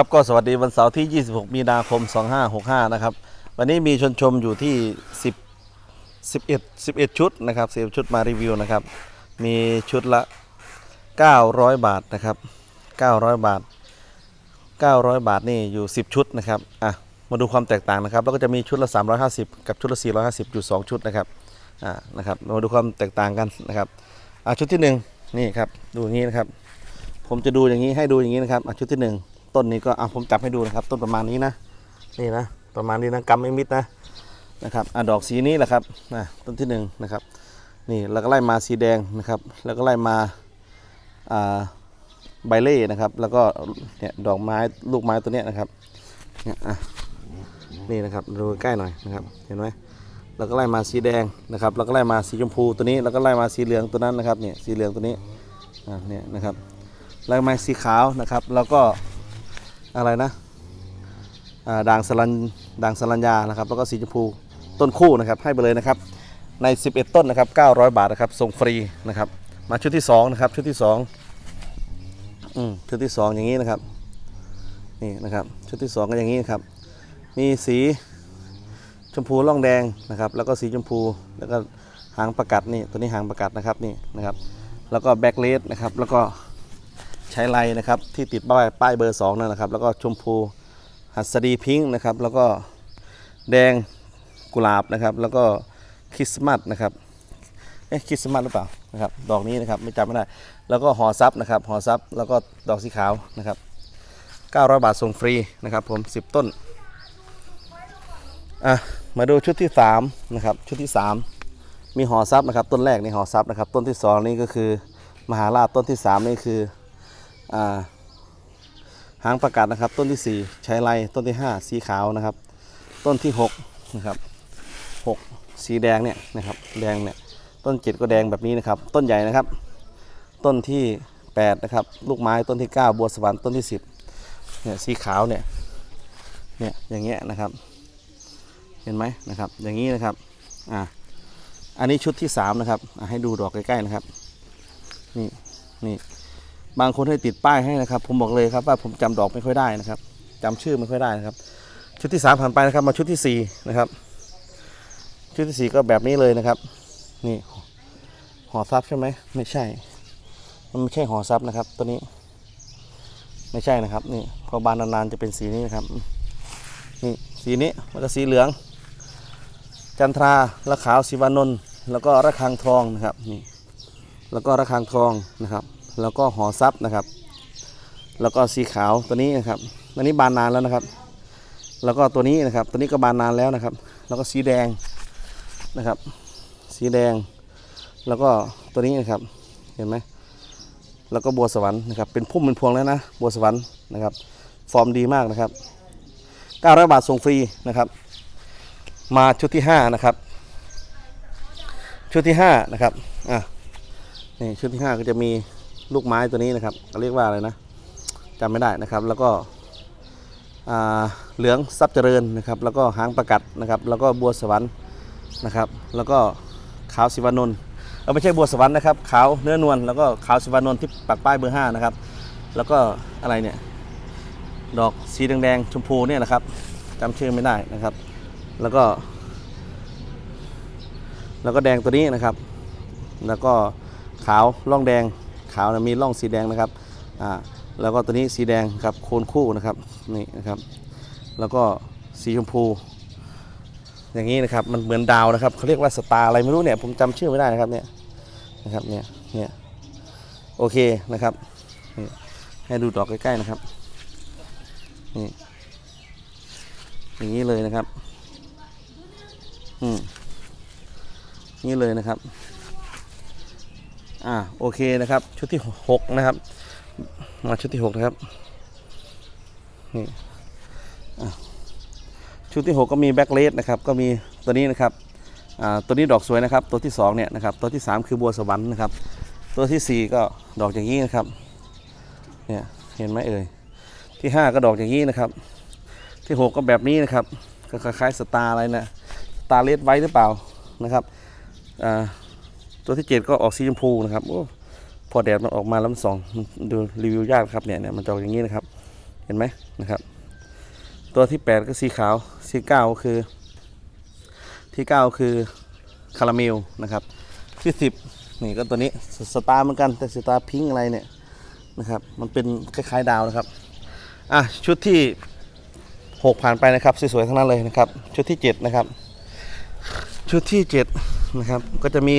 ครับก็สวัสดีวันเสาร์ที่ 26 มีนาคม 2565 นะครับ วันนี้มีชนชมอยู่ที่ 10 11 11 ชุดนะครับ11ชุดมารีวิวนะครับ มีชุดละ 900 บาทนะครับ 900 บาท 900 บาทนี่อยู่ 10 ชุดนะครับอะมาดูความแตกต่างนะครับ แล้วก็จะมีชุดละ 350 กับชุดละ 450อยู่2ชุดนะครับอ่านะครับมาดูความแตกต่างกันนะครับอะชุดที่หนึ่งนี่ครับดูอย่างนี้นะครับ ผมจะดูอย่างนี้ให้ดูอย่างนี้นะครับอะชุดที่หนึ่ง ต้นนี้ก็อะผมจับให้ดูนะครับ ต้นประมาณนี้นะนี่นะประมาณนี้นะกำไม่มิดนะนะครับอะดอกสีนี้แหละครับนะต้นที่หนึ่งนะครับนี่แล้วก็ไล่มาสีแดงนะครับ แล้วก็ไล่มาอ่าใบเล่นะครับ แล้วก็เนี่ยดอกไม้ลูกไม้ตัวเนี้ยนะครับเนี่ยอะนี่นะครับดูใกล้หน่อยนะครับเห็นไหมแล้วก็ไล่มาสีแดงนะครับ แล้วก็ไล่มาสีชมพูตัวนี้ แล้วก็ไล่มาสีเหลืองตัวนั้นนะครับเนี่ยสีเหลืองตัวนี้อ่าเนี่ยนะครับแล้วไม้สีขาวนะครับ แล้วก็ อะไรนะด่างสลันด่างสลัญญานะครับแล้วก็สีชมพูต้นคู่นะครับให้ไปเลยนะครับใน 11 ต้นนะครับ 900 บาทนะครับส่งฟรีนะครับมาชุดที่2นะครับชุดที่2อืมชุดที่ 2 อย่างนี้นะครับนี่นะครับชุดที่ 2 ก็อย่างนี้นะครับมีสีชมพูล่องแดงนะครับแล้วก็สีชมพูแล้วก็หางประกัดนี่ตัวนี้หางประกัดนะครับนี่นะครับแล้วก็แบ็กเลสนะครับแล้วก็ ใช้ไลน์นะครับที่ติดป้ายป้ายเบอร์2นั่นนะครับแล้วก็ชมพูหัสดีพิงค์นะครับแล้วก็แดงกุหลาบนะครับแล้วก็คริสต์มาสนะครับเอ๊ะคริสต์มาสหรือเปล่านะครับดอกนี้นะครับไม่จำไม่ได้ แล้วก็ห่อซับนะครับห่อซับแล้วก็ดอกสีขาวนะครับ900 บาทส่งฟรีนะครับผม 10 ต้นอะมาดูชุดที่3นะครับชุดที่ 3 มีห่อซับนะครับต้นแรกในห่อซับนะครับต้นที่สองนี่ก็คือมหาราชต้นที่สามนี่คือ หางประกาศนะครับ ต้นที่ 4 ใช้ไรต้นที่ 5 สีขาวนะครับ ต้นที่6นะครับ6สีแดงเนี่ยนะครับแดงเนี่ยต้น7ก็แดงแบบนี้นะครับ ต้นใหญ่นะครับ ต้นที่8นะครับลูกไม้ต้นที่ 9 บัวสวรรค์ต้นที่ 10เนี่ยสีขาวเนี่ยเนี่ยอย่างเงี้ยนะครับ เห็นไหมนะครับ อย่างนี้นะครับอ่าอันนี้ชุดที่ 3 นะครับให้ดูดอกใกล้ๆนะครับ นี่นี่ บางคนให้ติดป้ายให้นะครับ ผมบอกเลยครับว่าผมจำดอกไม่ค่อยได้นะครับจำชื่อไม่ค่อยได้นะครับ ชุดที่สามผ่านไปนะครับ มาชุดที่สี่นะครับ ชุดที่สี่ก็แบบนี้เลยนะครับ นี่ห่อซับใช่ไหมไม่ใช่ มันไม่ใช่ห่อซับนะครับ ตัวนี้ ไม่ใช่นะครับ นี่พอบานนานๆจะเป็นสีนี้นะครับ นี่สีนี้แล้วก็สีเหลือง จันทราละขาวสีวานนท์แล้วก็ระฆังทองนะครับ นี่ แล้วก็ระฆังทองนะครับ แล้วก็หอซับนะครับ แล้วก็สีขาวตัวนี้นะครับตัวนี้บานนานแล้วนะครับ แล้วก็ตัวนี้นะครับ ตัวนี้ก็บานนานแล้วนะครับ แล้วก็สีแดงนะครับ สีแดง แล้วก็ตัวนี้นะครับ เห็นไหมแล้วก็บัวสวรรค์นะครับ เป็นพุ่มเป็นพวงแล้วนะ บัวสวรรค์นะครับ ฟอร์มดีมากนะครับ900บาทส่งฟรีนะครับ มาชุดที่5นะครับ ชุดที่5นะครับ อะ นี่ชุดที่5ก็จะมี ลูกไม้ตัวนี้นะครับเรียกว่าอะไรนะจำไม่ได้นะครับ แล้วก็เหลืองซับเจริญนะครับ แล้วก็หางประกัดนะครับ แล้วก็บัวสวรรค์นะครับ แล้วก็ขาวสิวานนท์เออไม่ใช่บัวสวรรค์นะครับขาวเนื้อนวลแล้วก็ขาวสิวานนท์ที่ปักป้ายเบอร์ห้านะครับ แล้วก็อะไรเนี่ยดอกสีแดงๆชมพูเนี่ยนะครับจำชื่อไม่ได้นะครับ แล้วก็ แล้วก็แดงตัวนี้นะครับ แล้วก็ขาวร่องแดง ขาวนะมีร่องสีแดงนะครับอ่าแล้วก็ตัวนี้สีแดงครับโคนคู่นะครับนี่นะครับแล้วก็สีชมพู อย่างนี้นะครับมันเหมือนดาวนะครับเขาเรียกว่าสตาร์อะไรไม่รู้เนี่ยผมจำชื่อไม่ได้นะครับเนี่ยนะครับเนี่ยเนี่ยโอเคนะครับให้ดูดอกใกล้ๆนะครับนี่อย่างนี้เลยนะครับ อืมนี่เลยนะครับ อ่าโอเคนะครับ ชุดที่หกนะครับ มาชุดที่หกนะครับนี่ชุดที่หกก็มีแบ็กเลสนะครับ ก็มีตัวนี้นะครับอ่าตัวนี้ดอกสวยนะครับ ตัวที่สองเนี่ยนะครับ ตัวที่สามคือบัวสวรรค์นะครับ ตัวที่สี่ก็ดอกอย่างนี้นะครับ เนี่ยเห็นไหมเอ่ยที่ห้าก็ดอกอย่างนี้นะครับ ที่หกก็แบบนี้นะครับก็คล้ายๆสตาร์อะไรนะสตาร์เลสไว้หรือเปล่านะครับอ่า ตัวที่เจ็ดก็ออกสีชมพูนะครับโอ้พอแดดมันออกมาแล้วมันส่องดูรีวิวยากครับเนี่ยเนี่ยมันจะออกอย่างนี้นะครับ เห็นไหมนะครับ ตัวที่8ก็สีขาวสี9ก็คือ ที่9คือคาราเมลนะครับ ที่10นี่ก็ตัวนี้สสตาร์เหมือนกันแต่สตาร์พิงอะไรเนี่ยนะครับ มันเป็นคล้ายๆดาวนะครับอะชุดที่6ผ่านไปนะครับสวยๆทั้งนั้นเลยนะครับ ชุดที่7นะครับ ชุดที่7นะครับก็จะมี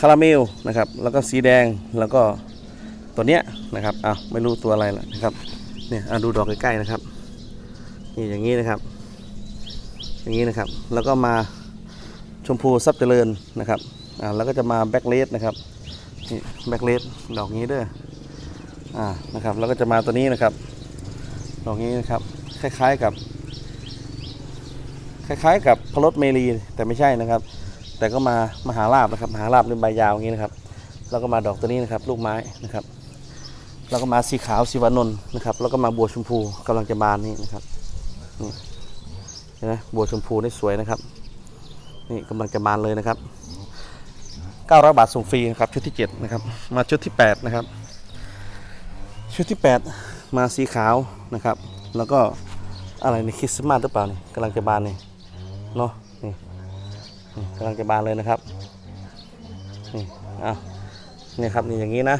คาราเมลนะครับ แล้วก็สีแดงแล้วก็ตัวเนี้ยนะครับอ้าวไม่รู้ตัวอะไรละนะครับเนี่ยอะดูดอกใกล้ๆนะครับนี่อย่างนี้นะครับ อย่างนี้นะครับ แล้วก็มาชมพูซับเจริญนะครับอ่าแล้วก็จะมาแบ็กเลสนะครับนี่แบ็กเลสดอกนี้เด้ออ่านะครับ แล้วก็จะมาตัวนี้นะครับ ดอกนี้นะครับ คล้ายๆกับ คล้ายๆกับพรสเมรีแต่ไม่ใช่นะครับ แต่ก็มามหาลาบนะครับมหาลาบเป็นใบยาวอย่างนี้นะครับ แล้วก็มาดอกตัวนี้นะครับ ลูกไม้นะครับ แล้วก็มาสีขาวสีวานนนะครับ แล้วก็มาบัวชมพูกำลังจะบานนี่นะครับนี่เห็นไหมบัวชมพูนี่สวยนะครับ นี่กำลังจะบานเลยนะครับ900บาทส่งฟรีนะครับชุดที่7นะครับมาชุดที่8นะครับชุดที่ 8 มาสีขาวนะครับ แล้วก็อะไรในคริสต์มาสหรือเปล่านี่กำลังจะบานนี่เนาะ กำลังจะบานเลยนะครับนี่อะนี่ครับนี่อย่างนี้นะ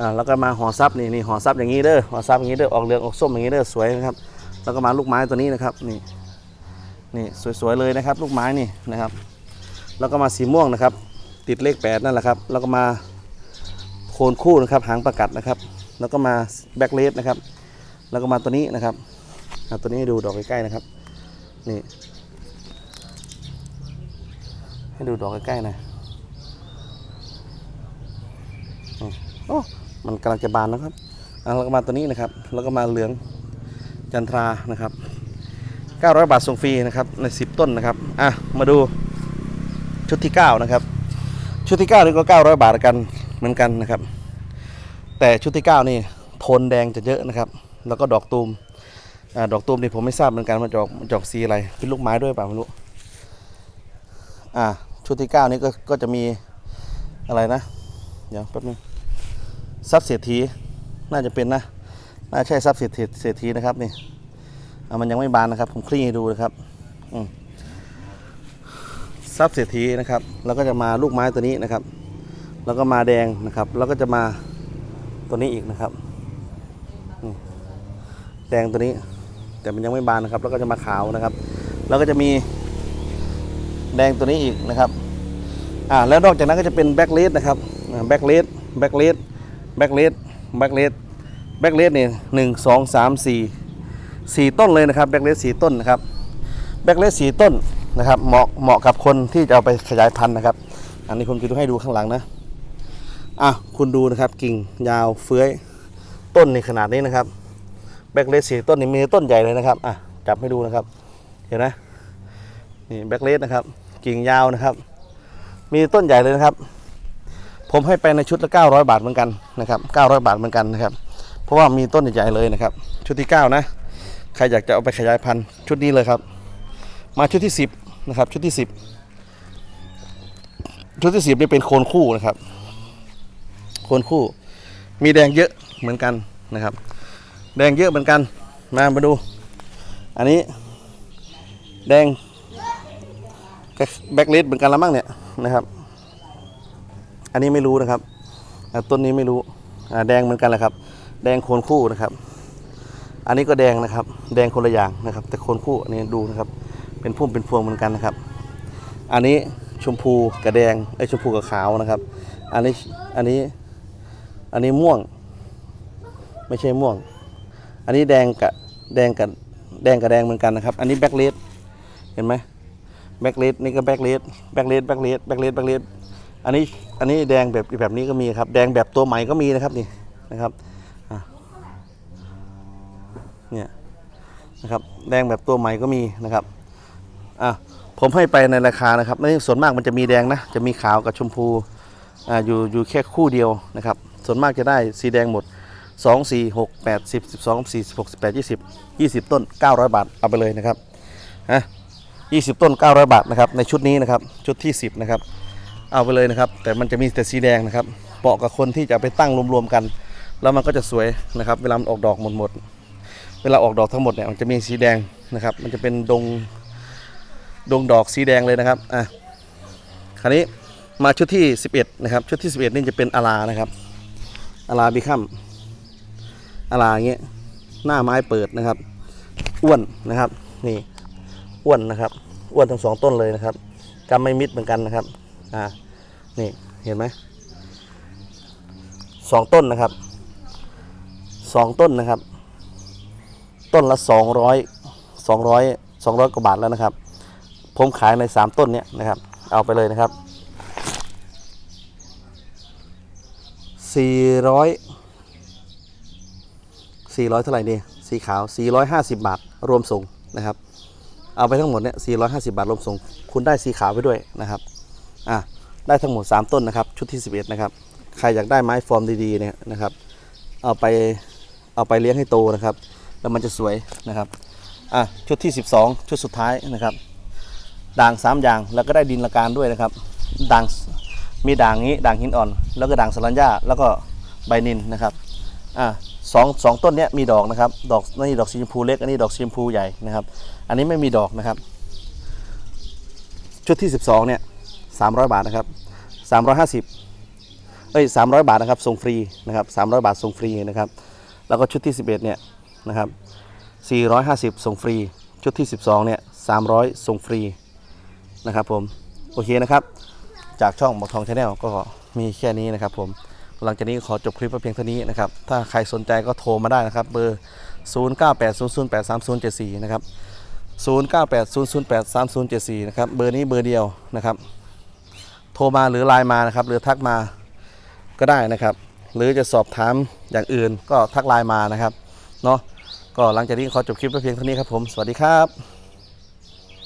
อ่าแล้วก็มาห่อซับนี่นี่ห่อซับอย่างนี้เด้อห่อซับอย่างนี้เด้อออกเหลืองออกส้มอย่างนี้เด้อสวยนะครับ แล้วก็มาลูกไม้ตัวนี้นะครับนี่นี่สวยๆเลยนะครับ ลูกไม้นี่นะครับ แล้วก็มาสีม่วงนะครับ ติดเลขแปดนั่นแหละครับ แล้วก็มาโคนคู่นะครับหางประกัดนะครับ แล้วก็มาแบ็กเลสนะครับ แล้วก็มาตัวนี้นะครับตัวนี้ดูดอกใกล้ๆนะครับนี่ ให้ดูดอกใกล้ๆหนะโอ้ มันกำลังจะบานนะครับแล้วก็มาตัวนี้นะครับ แล้วก็มาเหลืองจันทรานะครับ 900 บาทส่งฟรีนะครับ ใน 10 ต้นนะครับ อะ มาดูชุดที่ 9 นะครับ ชุดที่ 9 นี่ก็ 900 บาทกันเหมือนกันนะครับ แต่ชุดที่ 9 นี่โทนแดงจะเยอะนะครับ แล้วก็ดอกตูมอ่าดอกตูมนี่ผมไม่ทราบเหมือนกันมันจอกจอกสีอะไร เป็นลูกไม้ด้วยเปล่าไม่รู้ อ่า ชุดที่ 9 นี่ก็ก็จะมีอะไรนะ เดี๋ยวแป๊บนึงทรัพย์เศรษฐีน่าจะเป็นนะ น่าใช่ทรัพย์เศรษฐีเศรษฐีนะครับนี่มันยังไม่บานนะครับผมคลี่ให้ดูนะครับอืทรัพย์เศรษฐีนะครับ แล้วก็จะมาลูกไม้ตัวนี้นะครับ แล้วก็มาแดงนะครับ แล้วก็จะมาตัวนี้อีกนะครับแดงตัวนี้ แต่มันยังไม่บานนะครับ แล้วก็จะมาขาวนะครับ แล้วก็จะมี แดงตัวนี้อีกนะครับอ่าแล้วนอกจากนั้นก็จะเป็นแบ็กเลสนะครับแบ็กเลสแบ็กเลสแบ็กเลสแบ็กเลสแบ็กเลสเนี่ยหนึ่งสองสามสี่สี่ต้นเลยนะครับแบ็กเลสสี่ต้นนะครับแบ็กเลสสี่ต้นนะครับเหมาะเหมาะกับคนที่จะเอาไปขยายพันธุ์นะครับ อันนี้ผมจะดูให้ดูข้างหลังนะอะคุณดูนะครับกิ่งยาวเฟื้อยต้นในขนาดนี้นะครับแบ็กเลสสี่ต้นนี่มีต้นใหญ่เลยนะครับอะจับให้ดูนะครับเห็นไหมนี่แบ็กเลสนะครับ กิ่งยาวนะครับ มีต้นใหญ่เลยนะครับ ผมให้ไปในชุดละ900 บาทเหมือนกันนะครับ900 บาทเหมือนกันนะครับ เพราะว่ามีต้นใหญ่เลยนะครับ ชุดที่ 9 นะ ใครอยากจะเอาไปขยายพันธุ์ชุดนี้เลยครับ มาชุดที่ 10นะครับ ชุดที่ 10 ชุดที่ 10นี่เป็นโคนคู่นะครับ โคนคู่ มีแดงเยอะเหมือนกันนะครับ แดงเยอะเหมือนกัน มามาดู อันนี้แดง แบ็กเลสเหมือนกันละมั้งเนี่ยนะครับ อันนี้ไม่รู้นะครับต้นนี้ไม่รู้แดงเหมือนกันแหละครับ แดงโคนคู่นะครับ อันนี้ก็แดงนะครับ แดงคนละอย่างนะครับ แต่โคนคู่อันนี้ดูนะครับ เป็นพุ่มเป็นพวงเหมือนกันนะครับ อันนี้ชมพูกับแดงไอ้ชมพูกับขาวนะครับ อันนี้อันนี้อันนี้ม่วง ไม่ใช่ม่วง อันนี้แดงกับแดงกับแดงกับแดงเหมือนกันนะครับ อันนี้แบ็กเลสเห็นไหม แบ็กเลสนี่ก็แบ็กเลสแบ็กเลสแบ็กเลสแบ็กเลสแบ็กเลสอันนี้อันนี้แดงแบบแบบนี้ก็มีครับ แดงแบบตัวใหม่ก็มีนะครับนี่นะครับเนี่ยนะครับแดงแบบตัวใหม่ก็มีนะครับอะผมให้ไปในราคานะครับไม่ส่วนมากมันจะมีแดงนะจะมีขาวกับชมพูอ่าอยู่อยู่แค่คู่เดียวนะครับ ส่วนมากจะได้สีแดงหมด 2 4 6 8 10 12 4 6 18 20 20 ต้น 900 บาทเอาไปเลยนะครับฮะ 20 ต้น 900 บาทนะครับในชุดนี้นะครับชุดที่ 10นะครับเอาไปเลยนะครับ แต่มันจะมีแต่สีแดงนะครับเหมาะกับคนที่จะไปตั้งรวมๆกัน แล้วมันก็จะสวยนะครับ เวลามันออกดอกหมดหมดเวลาออกดอกทั้งหมดเนี่ยมันจะมีสีแดงนะครับ มันจะเป็นดงดงดอกสีแดงเลยนะครับอะคราวนี้มาชุดที่ 11นะครับชุดที่ 11 นี่จะเป็นอารานะครับอาราบิคัมอาราอย่างเงี้ยหน้าไม้เปิดนะครับ อ้วนนะครับนี่ อ้วนนะครับ อ้วนทั้งสองต้นเลยนะครับกำไม่มิดเหมือนกันนะครับ อ่า นี่เห็นไหมสองต้นนะครับสองต้นนะครับ ต้นละสองร้อยสองร้อยสองร้อยกว่าบาทแล้วนะครับ ผมขายในสามต้นเนี้ยนะครับ เอาไปเลยนะครับสี่ร้อยสี่ร้อยเท่าไหร่ดีสีขาวสี่ร้อยห้าสิบบาทรวมส่งนะครับ เอาไปทั้งหมดเนี่ยสี่ร้อยห้าสิบาทรวมส่งคุณได้สีขาวไปด้วยนะครับอะได้ทั้งหมด 3 ต้นนะครับ ชุดที่ 11 นะครับ ใครอยากได้ไม้ฟอร์มดีๆเนี่ยนะครับ เอาไปเอาไปเลี้ยงให้โตนะครับ แล้วมันจะสวยนะครับอะชุดที่ 12 ชุดสุดท้ายนะครับ ด่าง 3 อย่างแล้วก็ได้ดินละการด้วยนะครับ ด่างมีด่างนี้ด่างหินอ่อน แล้วก็ด่างสลัญญาแล้วก็ใบนินนะครับอะ สองสองต้นเนี้ยมีดอกนะครับ ดอกนี่ดอกสีชมพูเล็ก อันนี้ดอกสีชมพูใหญ่นะครับ อันนี้ไม่มีดอกนะครับ ชุดที่ 12เนี่ย300 บาทนะครับ 350เอ้ย300 บาทนะครับส่งฟรีนะครับ300 บาทส่งฟรีนะครับ แล้วก็ชุดที่ 11เนี่ยนะครับ450ส่งฟรี ชุดที่ 12เนี่ย300ส่งฟรีนะครับผม โอเคนะครับ จากช่องบอกทองชาแนลก็มีแค่นี้นะครับผม หลังจากนี้ขอจบคลิปไว้เพียงเท่านี้นะครับ ถ้าใครสนใจก็โทรมาได้นะครับ เบอร์ 0980083074 นะครับ 0980083074 นะครับ เบอร์นี้เบอร์เดียวนะครับ โทรมาหรือไลน์มานะครับ หรือทักมาก็ได้นะครับ หรือจะสอบถามอย่างอื่นก็ทักไลน์มานะครับ เนาะก็หลังจากนี้ขอจบคลิปไว้เพียงเท่านี้ครับผม สวัสดีครับ